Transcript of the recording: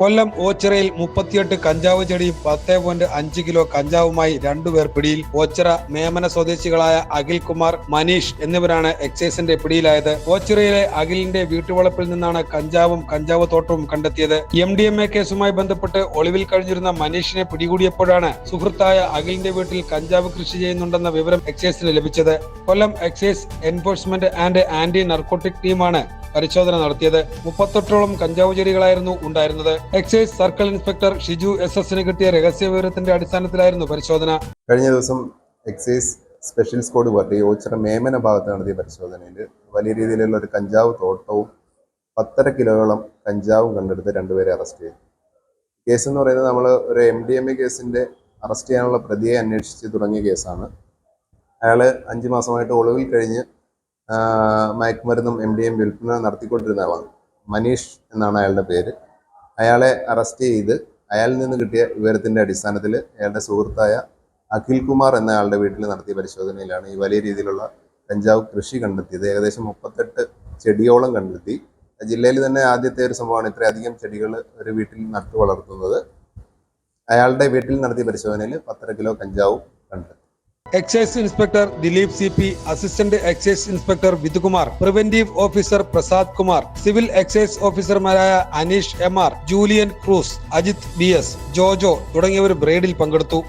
കൊല്ലം ഓച്ചിറയിൽ മുപ്പത്തിയെട്ട് കഞ്ചാവ് ചെടിയും പത്ത് പോയിന്റ് അഞ്ച് കിലോ കഞ്ചാവുമായി രണ്ടുപേർ പിടിയിൽ. ഓച്ചിറ മേമന സ്വദേശികളായ അഖിൽ കുമാർ മനീഷ് എന്നിവരാണ് എക്സൈസിന്റെ പിടിയിലായത്. ഓച്ചിറയിലെ അഖിലിന്റെ വീട്ടുവളപ്പിൽ നിന്നാണ് കഞ്ചാവും കഞ്ചാവ് തോട്ടവും കണ്ടെത്തിയത്. എം ഡി എം എ കേസുമായി ബന്ധപ്പെട്ട് ഒളിവിൽ കഴിഞ്ഞിരുന്ന മനീഷിനെ പിടികൂടിയപ്പോഴാണ് സുഹൃത്തായ അഖിലിന്റെ വീട്ടിൽ കഞ്ചാവ് കൃഷി ചെയ്യുന്നുണ്ടെന്ന വിവരം എക്സൈസിന് ലഭിച്ചത്. Kollam excise enforcement and anti narcotic ടീമാണ് പരിശോധന നടത്തിയത് മുപ്പത്തെട്ടോളം കഞ്ചാവ് ചെടികളായിരുന്നു ഉണ്ടായിരുന്നത്. Excise circle inspector Shiju S എസിന് കിട്ടിയ രഹസ്യ വിവരത്തിന്റെ അടിസ്ഥാനത്തിലായിരുന്നു പരിശോധന. കഴിഞ്ഞ ദിവസം excise special squad party Ochira Memana ഭാഗത്ത് നടത്തിയ പരിശോധനയിൽ വലിയ രീതിയിലുള്ള ഒരു കഞ്ചാവ് തോട്ടവും പത്തര കിലോയോളം കഞ്ചാവും കണ്ടെടുത്ത് രണ്ടുപേരെ അറസ്റ്റ് ചെയ്തു. കേസ് എന്ന് പറയുന്നത് നമ്മൾ ഒരു എം ഡി എം എ കേസിന്റെ അറസ്റ്റ് ചെയ്യാനുള്ള പ്രതിയെ അന്വേഷിച്ച് തുടങ്ങിയ കേസാണ്. അയാൾ അഞ്ച് മാസമായിട്ട് ഒളിവിൽ കഴിഞ്ഞ് മയക്കുമരുന്നും എം ഡി എം വിൽപ്പന നടത്തിക്കൊണ്ടിരുന്ന ആളാണ് മനീഷ് എന്നാണ് അയാളുടെ പേര്. അയാളെ അറസ്റ്റ് ചെയ്ത് അയാളിൽ നിന്ന് കിട്ടിയ വിവരത്തിന്റെ അടിസ്ഥാനത്തിൽ അയാളുടെ സുഹൃത്തായ അഖിൽ കുമാർ എന്ന ആളുടെ വീട്ടിൽ നടത്തിയ പരിശോധനയിലാണ് ഈ വലിയ രീതിയിലുള്ള കഞ്ചാവ് കൃഷി കണ്ടെത്തിയത്. ഏകദേശം മുപ്പത്തെട്ട് ചെടിയോളം കണ്ടെത്തി. ജില്ലയിൽ തന്നെ ആദ്യത്തെ ഒരു സംഭവമാണ് ഇത്രയധികം ചെടികൾ ഒരു വീട്ടിൽ നട്ടു വളർത്തുന്നത്. അയാളുടെ വീട്ടിൽ നടത്തിയ പരിശോധനയിൽ പത്തര കിലോ കഞ്ചാവും കണ്ടെത്തി. Excise inspector Dileep C P assistant excise inspector Vidhukumar preventive officer Prasad Kumar civil excise ഓഫീസർമാരായ Aneesh M R Julian Cruz Ajith B S Jojo തുടങ്ങിയവർ ബ്രേഡിൽ പങ്കെടുത്തു.